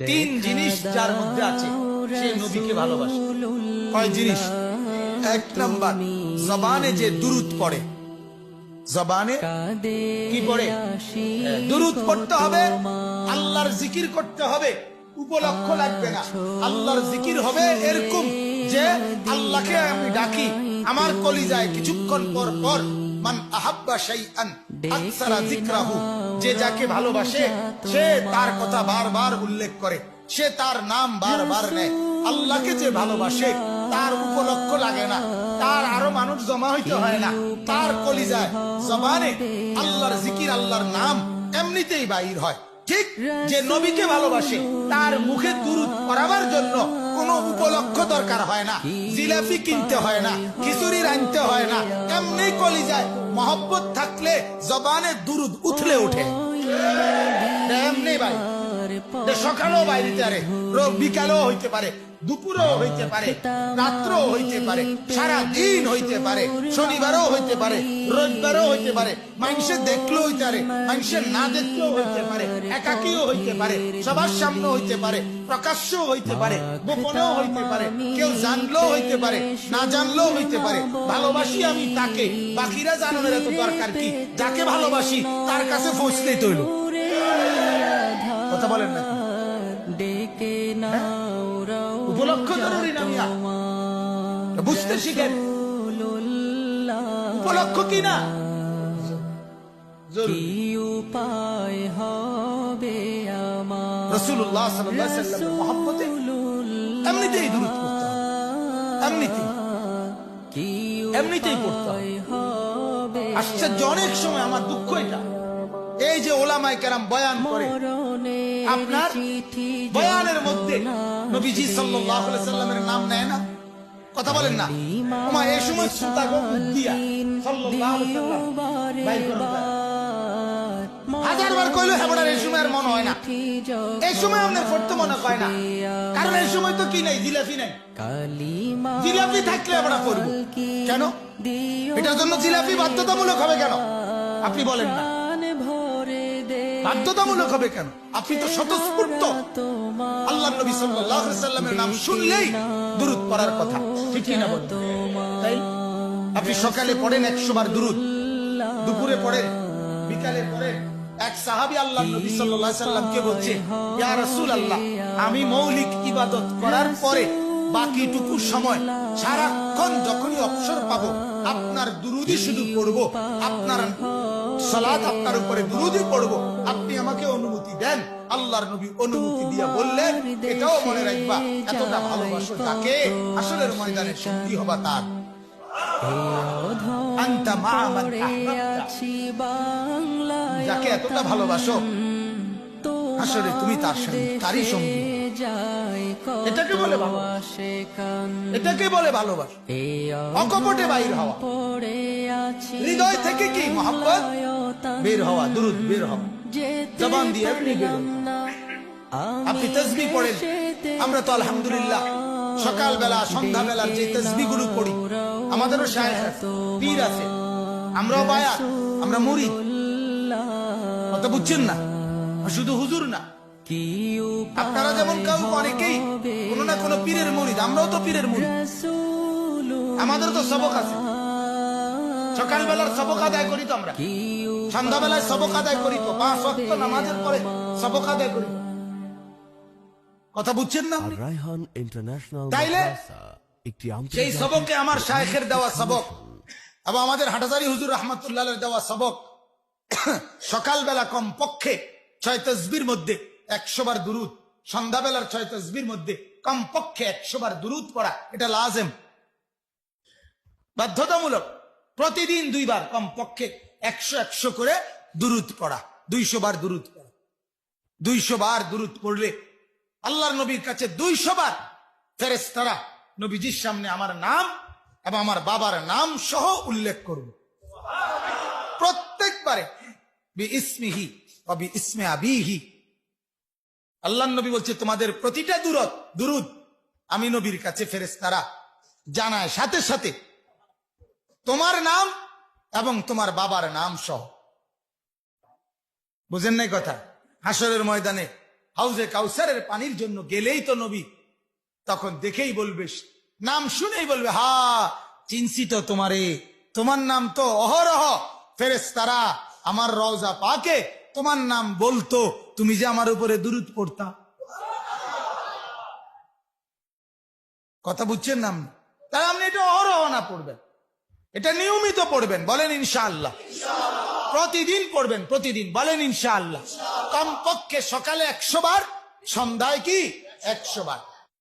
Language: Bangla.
তিন জিনিস যার মধ্যে আছে সে নবীকে ভালোবাসে। কয় জিনিস? এক নাম্বার জবানে যে দুরুদ পড়ে। জবানে কি পড়ে? দুরুদ পড়তে হবে আল্লাহর জিকির করতে হবে উপলক্ষ লাগবে না। আল্লাহর জিকির হবে এরকম যে আল্লাহকে আমি ডাকি আমার কলিজায় কিছুক্ষণ পর পর মান আহাব্বা শাইআন আকসারা যিকরাহু। যে যাকে ভালোবাসে সে তার কথা বারবার উল্লেখ করে সে তার নাম বারবার নেয়। আল্লাহকে যে ভালোবাসে তার উপলক্ষ লাগে না। তার আরও মানুষ জমা হইতে হয় না। তার কলিজায় জবানে আল্লাহর জিকির আল্লাহর নাম এমনিতেই বাইর হয়। ঠিক যে নবীকে ভালোবাসে তার মুখে দুরুদ করাবার জন্য কোনো উপলক্ষ দরকার হয় না। জিলাপি কিনতে হয় না, খিচুড়ি রাঁধতে হয় না। এমনি কলিজায় মহব্বত থাকলে জবানে দুরুদ এমনি ভাই সকালেও বাইরে পারে রোগ বিকালেও হইতে পারে, দুপুরও হইতে পারে, রাত্রও হইতে পারে সারা দিন হইতে পারে, শনিবারও হইতে পারে, রবিবারও হইতে পারে মানুষের দেখলেও হইতে পারে মানুষের না দেখলেও হইতে পারে একাকিও হইতে পারে, সবার সামনে হইতে পারে, প্রকাশ্যও হইতে পারে, গোপনেও হইতে পারে, কেউ জানলেও হইতে পারে, না জানলেও হইতে পারে, ভালোবাসি আমি তাকে, বাকিরা জানানোর এত দরকার কি? যাকে ভালোবাসি, তার কাছে পৌঁছলেই তৈল কথা বলেন না। ডেকে নাও রাও উপলক্ষ জরুরি না বুঝতে শিখেন। উপলক্ষ কি না? কি উপায় আমার রসুল্লাহ এমনিতেই দূরত এমনিতেই। এমনিতেই আশ্চর্য অনেক সময় আমার দুঃখ এটা। এই যে ওলামায় কেরাম বয়ান করে আপনার বয়ানের মধ্যে নবীজি সাল্লামের নাম নেয় না? কথা বলেন না। এই সময় শ্রোতা দিয়া। আলাইহি সাল্লাম বাইর করুন না। হাজার বার কইলো হেবড়ার এই সময় আর মনে হয় না। এই সময় আপনার পড়তে মনে হয় না। কারণ এই সময় তো কি নাই? জিলাপি নাই। কালিমা জিলাপি থাকলে আমরা পড়ব কেন? এটার জন্য জিলাপি বাধ্যতামূলক হবে কেন? আপনি বলেন না। বাধ্যতামূলক হবে কেন? আপনি তো স্বতঃস্ফূর্ত। আল্লাহ নবী সাল্লাল্লাহু আলাইহি সাল্লামের নাম শুনলেই দুরূদ পড়ার কথা। ঠিক কি না বলুন? তাই? আপনি সকালে পড়েন 100 বার দুরূদ। দুপুরে পড়েন, বিকালে পড়েন এক সাহাবী আল্লাহ নবী সাল্লাল্লাহু আলাইহি সাল্লামকে বলছে ইয়া রাসূলুল্লাহ আমি মৌলিক ইবাদত করার পরে বাকিটুকু সময় সারাক্ষণ যখনই অবসর পাবো আপনার দুরুদি শুধু পড়ব আপনার সালাত আপনার উপরে দুরুদি পড়ব। আপনি আমাকে অনুমতি দেন আল্লাহর নবী অনুমতি দিয়ে বললেন এটাও মনে রাখবা এতটা ভালোবাসো তাকে আসলের ময়দানে সঙ্গী হবা তার। যাকে এতটা ভালোবাসো আসলে তুমি তার সঙ্গে তারই সঙ্গী। এটাকে বলে ভালোবাসা। এটাকে বলে ভালোবাসা। অকপটে বাইর হওয়া। পড়ে আছি হৃদয় থেকে কি মহব্বত? বের হওয়া দুরুদ বের হওয়া। জবান দিয়ে বের আপনি তসবি পড়েন। আমরা তো আলহামদুলিল্লাহ। সকালবেলা সন্ধ্যাবেলার যে তসবি গুলো পড়ি, আমাদেরও শায়েখ আছে, পীর আছে, আমরাও বায়াত, আমরা মুড়ি কথা বুঝছেন না? শুধু হুজুর না। আপনারা যেমন কাউ অনেকেই কোন না কোন পীরের মুড়িদ আমরাও তো পীরের মুড়ি আমাদের তো সবক আছে। সকালবেলার সবক আদায় করি তো আমরা। সন্ধ্যাবেলায় সবক আদায় করি তো। পাঁচ ওয়াক্ত নামাজের পরে সবক আদায় করি। কথা বুঝছেন না রায়হান ইন্টারন্যাশনাল তাইলে একটি সেই আন্তর্জাতিক সবকে আমার শায়েখের দেওয়া সবক এবং আমাদের হাটাজারি হুজুর রহমতুল্লাহ দেওয়া সবক সকালবেলা কম পক্ষে ছয় তসবির মধ্যে একশো বার দুরুদ সন্ধ্যাবেলার ছয় তসবির মধ্যে কম পক্ষে একশো বার দুরুদ পড়া এটা লাজেম। বাধ্যতামূলক প্রতিদিন দুইবার কম পক্ষে একশো একশো করে দুরুদ পড়া দুইশো বার দুরুদ পড়া। দুইশো বার দুরুদ পড়লে আল্লাহর নবীর কাছে দুইশো বার ফেরেস্তারা নবীজির সামনে আমার নাম এবং আমার বাবার নাম সহ উল্লেখ করব প্রত্যেকবারে বি ইসমিহি বি ইসমে আবিহি। আল্লাহ নবী বলছে, তোমাদের প্রতিটা দূরত, দুরুদ আমি নবীর কাছে ফেরেস্তারা জানায় সাথে সাথে। তোমার নাম এবং তোমার বাবার নাম সহ। বুঝেন নাই কথা? হাসরের ময়দানে হাউজে কাউসারের পানির জন্য গেলেই তো নবী। তখন দেখেই বলবে নাম শুনেই বলবে, হা, চিনছি তো তোমারে। তোমার নাম তো অহরহ। ফেরেস্তারা আমার রওজা পাকে, তোমার নাম বলতো, তুমি যে আমার উপরে দুরুদ পড়তা। কথা বুঝছেন নাম তাহলে আপনি এটা অহরহ না পড়বেন। এটা নিয়মিত পড়বেন, বলেন ইনশাআল্লাহ। প্রতিদিন পড়বেন, প্রতিদিন, বলেন ইনশাআল্লাহ। কমপক্ষে সকালে একশো বার সন্ধ্যায় কি? একশো বার।